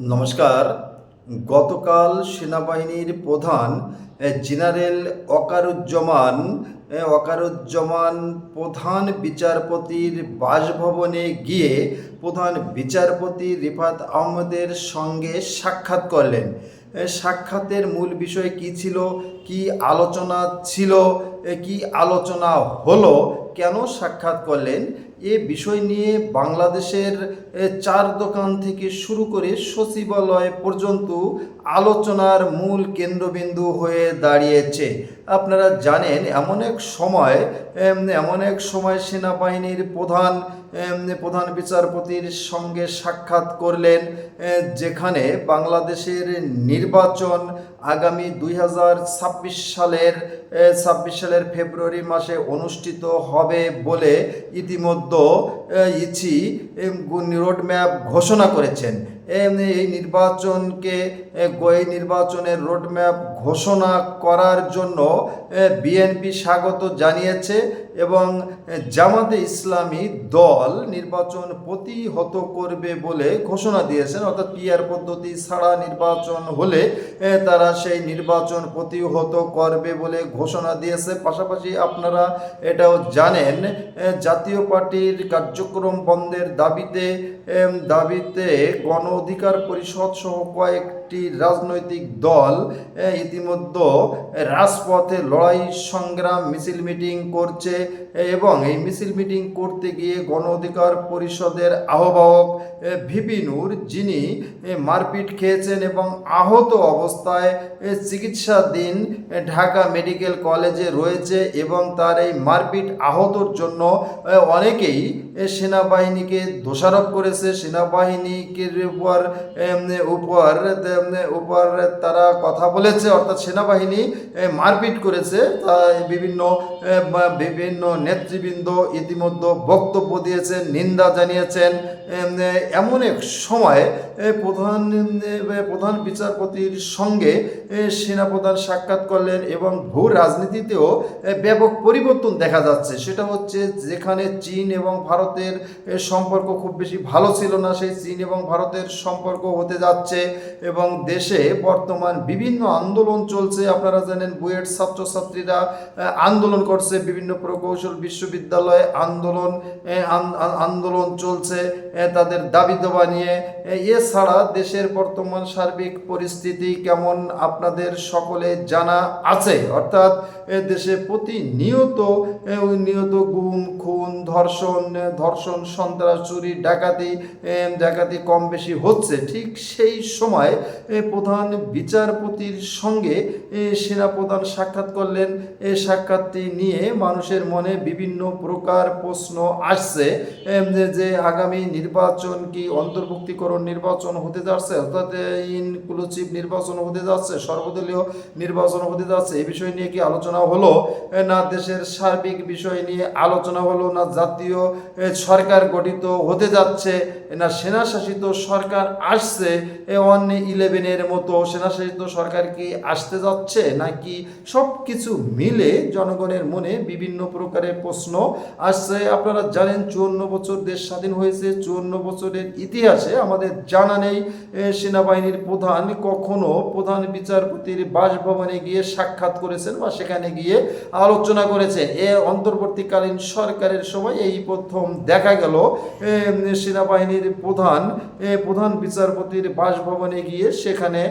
নমস্কার। গতকাল সেনাবাহিনীর প্রধান জেনারেল অকারুজ্জামান অকারুজ্জামান প্রধান বিচারপতির বাসভবনে গিয়ে প্রধান বিচারপতি রিফাত আহমেদের সঙ্গে সাক্ষাৎ করলেন। সাক্ষাতের মূল বিষয় কি ছিল? কি আলোচনা ছিল? কি আলোচনা হলো? কেন সাক্ষাৎ করলেন? এ বিষয় নিয়ে বাংলাদেশের চার দোকান থেকে শুরু করে সচিবালয় পর্যন্ত আলোচনার মূল কেন্দ্রবিন্দু হয়ে দাঁড়িয়েছে। আপনারা জানেন, এমন এক সময় এমন এক সময় সেনাবাহিনীর প্রধান প্রধান বিচারপতির সঙ্গে সাক্ষাৎ করলেন যেখানে বাংলাদেশের নির্বাচন আগামী দুই হাজার ছাব্বিশ সালের ছাব্বিশ সালের ফেব্রুয়ারি মাসে অনুষ্ঠিত হবে বলে ইতিমধ্যে ইচি রোডম্যাপ ঘোষণা করেছেন। এই নির্বাচনকে এই নির্বাচনের রোডম্যাপ ঘোষণা করার জন্য বিএনপি স্বাগত জানিয়েছে। এবং জামাতে ইসলামী দল নির্বাচন প্রতিহত করবে বলে ঘোষণা দিয়েছেন। অর্থাৎ পিআর পদ্ধতি ছাড়া নির্বাচন হলে তারা সেই নির্বাচন প্রতিহত করবে বলে ঘোষণা দিয়েছে। পাশাপাশি আপনারা এটাও জানেন জাতীয় পার্টির কার্যক্রম বন্ধের দাবিতে দাবিতে গণ অধিকার পরিষদ সহ কয়েকটি রাজনৈতিক দল ইতিমধ্যে রাজপথে লড়াই, সংগ্রাম, মিছিল মিটিং করছে এবং এই মিছিল মিটিং করতে গিয়ে গণ অধিকার পরিষদের আহ্বায়ক ভিপিনুর যিনি মারপিট খেয়েছেন এবং আহত অবস্থায় চিকিৎসাধীন ঢাকা মেডিকেল কলেজে রয়েছে এবং তার এই মারপিট আহতর জন্য অনেকেই সেনাবাহিনীকে দোষারোপ করেছে। সেনাবাহিনীকে উপর উপর উপর তারা কথা বলেছে, অর্থাৎ সেনাবাহিনী মারপিট করেছে। বিভিন্ন বিভিন্ন নেতৃবৃন্দ ইতিমধ্যে বক্তব্য দিয়েছেন, নিন্দা জানিয়েছেন। এমন এক সময় প্রধান প্রধান বিচারপতির সঙ্গে সেনাপ্রধান সাক্ষাৎ করলেন এবং ভূ রাজনীতিতেও ব্যাপক পরিবর্তন দেখা যাচ্ছে। সেটা হচ্ছে যেখানে চীন এবং ভারতের সম্পর্ক খুব বেশি ভালো ছিল না, সেই চীন এবং ভারতের সম্পর্ক হতে যাচ্ছে এবং দেশে বর্তমান বিভিন্ন আন্দোলন চলছে। আপনারা জানেন বুয়েট ছাত্রছাত্রীরা আন্দোলন করছে, বিভিন্ন প্রকৌশল বিশ্ববিদ্যালয়ে আন্দোলন আন্দোলন চলছে তাদের দাবি দাবা নিয়ে এছাড়া দেশের বর্তমান সার্বিক পরিস্থিতি কেমন আপনাদের সকলে জানা আছে। অর্থাৎ দেশে প্রতিনিয়ত নিয়ত গুম, খুন, ধর্ষণ ধর্ষণ, সন্ত্রাস, চুরি, ডাকাতি ডাকাতি কম বেশি হচ্ছে। ঠিক সেই সময় প্রধান বিচারপতির সঙ্গে এ, সেনাপ্রধান সাক্ষাৎ করলেন। এই সাক্ষাৎটি নিয়ে মানুষের মনে বিভিন্ন প্রকার প্রশ্ন আসছে। যে- আগামী নির্বাচন কি অন্তর্ভুক্তিকরণ নির্বাচন হতে যাচ্ছে অর্থাৎ ইনক্লুসিভ নির্বাচন হতে যাচ্ছে সর্বদলীয় নির্বাচন হতে যাচ্ছে এই বিষয় নিয়ে কি আলোচনা হলো? না দেশের সার্বিক বিষয় নিয়ে আলোচনা হলো না জাতীয় সরকার গঠিত হতে যাচ্ছে না সেনাশাসিত সরকার আসছে এ ওয়ান ইলেভেনের মতো সেনাশাসিত সরকার কি আসতে যাচ্ছে নাকি সব কিছু মিলে জনগণের মনে বিভিন্ন প্রকারের প্রশ্ন আসছে। আপনারা জানেন চুয়ান্ন বছর দেশ স্বাধীন হয়েছে, চুয়ান্ন বছরের ইতিহাসে আমাদের জানা নেই সেনাবাহিনীর প্রধান কখনো প্রধান বিচারপতির বাসভবনে গিয়ে সাক্ষাৎ করেছেন বা সেখানে গিয়ে আলোচনা করেছেন এ অন্তর্বর্তীকালীন সরকারের সময় এই প্রথম দেখা গেল। সেনাবাহিনীর প্রধান প্রধান বিচারপতির বাসভবনে গিয়ে সেখানে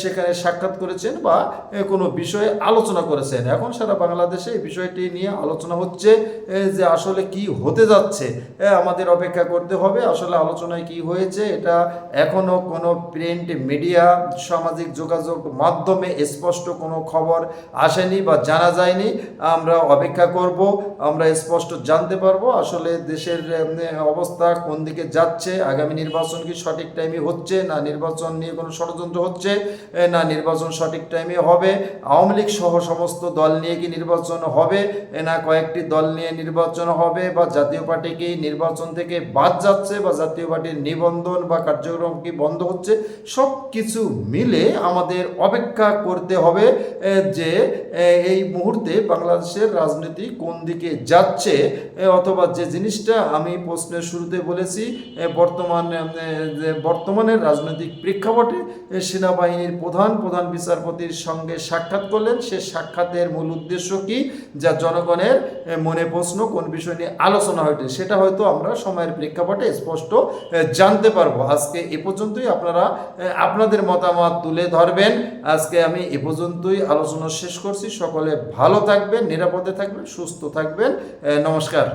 সেখানে সাক্ষাৎ করেছেন বা কোনো বিষয়ে আলোচনা করেছেন। এখন সারা বাংলাদেশে এই বিষয়টি নিয়ে আলোচনা হচ্ছে যে আসলে কি হতে যাচ্ছে আমাদের অপেক্ষা করতে হবে। আসলে আলোচনায় কি হয়েছে, এটা এখনও কোনো প্রিন্ট মিডিয়া, সামাজিক যোগাযোগ মাধ্যমে স্পষ্ট কোনো খবর আসেনি বা জানা যায়নি। আমরা অপেক্ষা করব, আমরা স্পষ্ট জানতে পারব আসলে দেশের অবস্থা কোন দিকে যাচ্ছে, আগামী নির্বাচন কি সঠিক টাইমে হচ্ছে না নির্বাচন নিয়ে কোনো ষড়যন্ত্র হচ্ছে না নির্বাচন সঠিক টাইমে হবে, আওয়ামী লীগ সহ সমস্ত দল নিয়ে কি নির্বাচন হবে না কয়েকটি দল নিয়ে নির্বাচন হবে, বা জাতীয় পার্টি কি নির্বাচন থেকে বাদ যাচ্ছে, বা জাতীয় পার্টির নিবন্ধন বা কার্যক্রম কি বন্ধ হচ্ছে সব কিছু মিলে আমাদের অপেক্ষা করতে হবে যে এই মুহূর্তে বাংলাদেশের রাজনীতি কোন দিকে যাচ্ছে অথবা যে জিনিসটা আমি প্রশ্নের শুরুতে বলেছি বর্তমান বর্তমানের রাজনৈতিক প্রেক্ষাপটে সেনাবাহিনীর প্রধান প্রধান বিচারপতির সঙ্গে সাক্ষাৎ করলেন। সে সাক্ষাতের মূল উদ্দেশ্য কি? যা জনগণের মনে প্রশ্ন কোন বিষয় নিয়ে আলোচনা হয়েছে সেটা হয়তো আমরা সময়ের প্রেক্ষাপটে স্পষ্ট জানতে পারব। আজকে এ পর্যন্তই আপনারা আপনাদের মতামত তুলে ধরবেন। আজকে আমি এ পর্যন্তই আলোচনা শেষ করছি। সকলে ভালো থাকবেন, নিরাপদে থাকবেন, সুস্থ থাকবেন। নমস্কার।